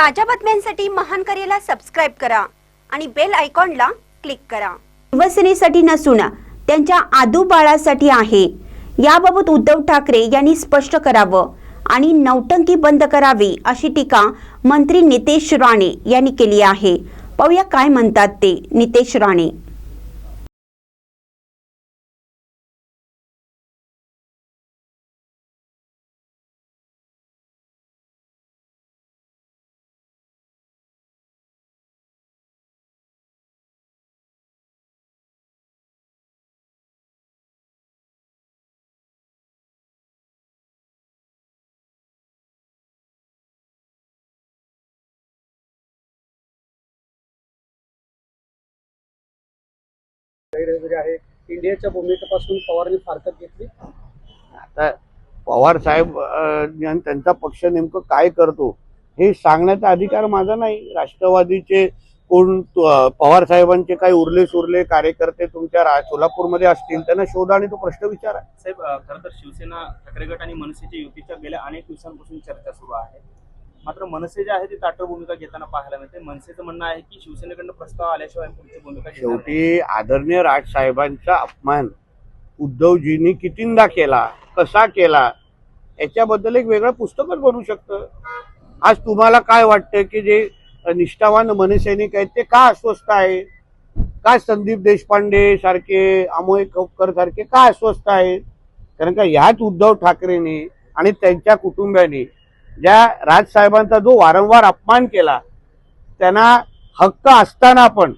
ताज्या बातम्यांसाठी महान करेला सबस्क्राईब करा आणि बेल आयकॉनला क्लिक करा. शिवसेनेसाठी नसून त्यांच्या आदू बाळासाठी आहे. याबाबत उद्धव ठाकरे यांनी स्पष्ट करावं आणि नौटंकी बंद करावी अशी टीका मंत्री नितेश राणे यांनी केली आहे. पाहूया काय म्हणतात ते. नितेश राणे. गैरहजेरी आहे. इंडियाच्या भूमिकेपासून पवारांनी फारकत घेतली. आता पवार साहेब त्यांचा पक्ष नेमकं काय करतो हे सांगण्याचा अधिकार माझा नाही. राष्ट्रवादीचे कोण पवार साहेबांचे काही उरले सुरले कार्यकर्ते तुमच्या रा- सोलापूरमध्ये असतील त्यांना शोधा आणि तो प्रश्न विचारा. साहेब खरं तर शिवसेना ठाकरे गट आणि मनसेच्या युतीच्या गेल्या अनेक दिवसांपासून चर्चा सुरू आहे. मात्र मनसे जे आहे ती ताटर भूमिका घेताना पाहायला मिळते. मनसेचं म्हणणं आहे की शिवसेनेकडनं प्रस्ताव आल्याशिवाय पुढची भूमिका घेणार नाही. शेवटी आदरणीय राजसाहेबांचा अपमान उद्धवजींनी कितींदा केला कसा केला याच्याबद्दल एक वेगळं पुस्तकच बनू शकतं. आज तुम्हाला काय वाटतं की जे निष्ठावान मनसैनिक आहेत ते का अस्वस्थ आहे? का संदीप देशपांडे सारखे अमोय खोपकर सारखे का अस्वस्थ आहेत? कारण का ह्याच उद्धव ठाकरेंनी आणि त्यांच्या कुटुंबियांनी ज्या राजसाहेबांचा जो वारंवार अपमान केला त्यांना हक्क असताना पण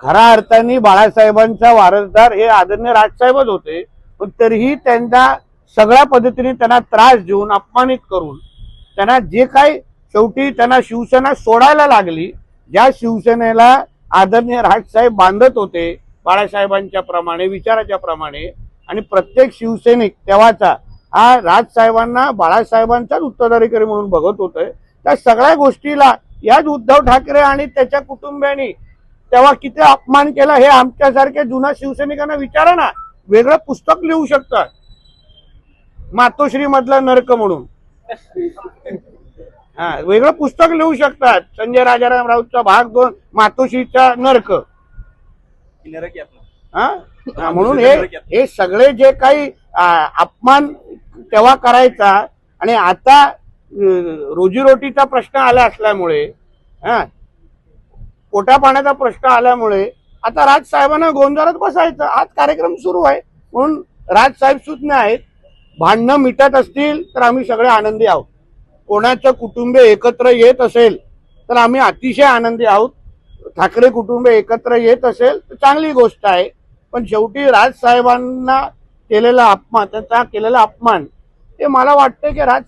खऱ्या अर्थाने बाळासाहेबांचा वारसदार हे आदरणीय राजसाहेबच होते. पण तरीही त्यांना सगळ्या पद्धतीने त्यांना त्रास देऊन अपमानित करून त्यांना जे काही शेवटी त्यांना शिवसेना सोडायला लागली ज्या शिवसेनेला आदरणीय राजसाहेब बांधत होते बाळासाहेबांच्या प्रमाणे विचाराच्या प्रमाणे. आणि प्रत्येक शिवसैनिक तेव्हाचा हा राजसाहेबांना बाळासाहेबांचाच उत्तराधिकारी म्हणून बघत होतोय. त्या सगळ्या गोष्टीला याच उद्धव ठाकरे आणि त्याच्या कुटुंबियांनी तेव्हा किती अपमान केला हे आमच्यासारख्या जुन्या शिवसैनिकांना विचारा ना. वेगळं पुस्तक लिहू शकतात. मातोश्री मधला नरक म्हणून. हा वेगळं पुस्तक लिहू शकतात. संजय राजाराम राऊतचा भाग दोन मातोश्रीचा नरक. हा? म्हणून हे हे सगळे जे काही अपमान तेव्हा करायचा आणि आता रोजीरोटीचा प्रश्न आला असल्यामुळे हा पोटा पाण्याचा प्रश्न आल्यामुळे आता राजसाहेबांना गोंधळात बसायचं. आज कार्यक्रम सुरू आहे. म्हणून राजसाहेब सुज्ञ आहेत. भांडणं मिटत असतील तर आम्ही सगळे आनंदी आहोत. कोणाचं कुटुंब एकत्र येत असेल तर आम्ही अतिशय आनंदी आहोत. ठाकरे कुटुंब एकत्र येत असेल तर चांगली गोष्ट आहे. पण शेवटी राजसाहेबांना केलेला अपमान त्यांचा केलेला अपमान हे मला वाटतं की राज